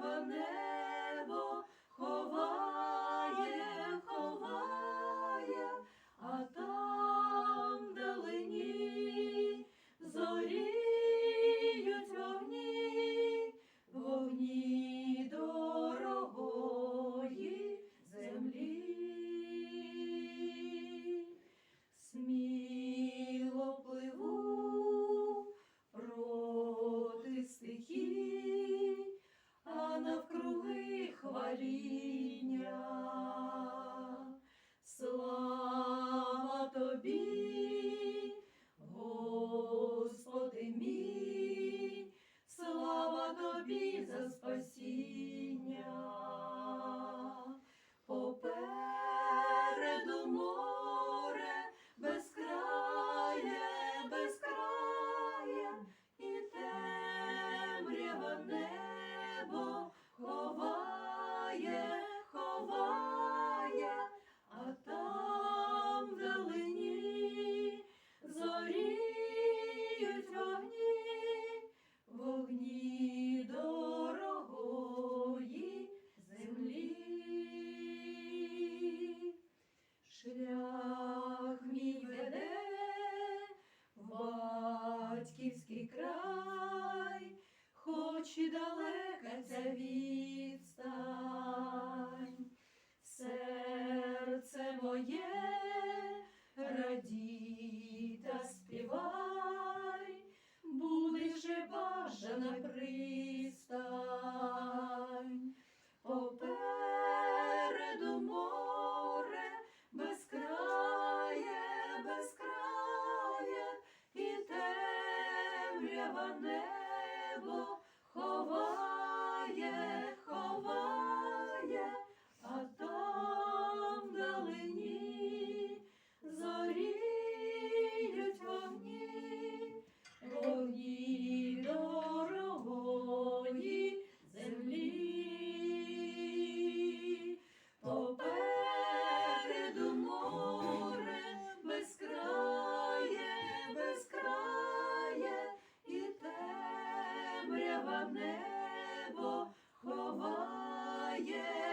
never. творіння. Шлях мій веде в батьківський край, хоч і далека ця відстань, серце моє. Зорява небо ховає. вам небо ховає.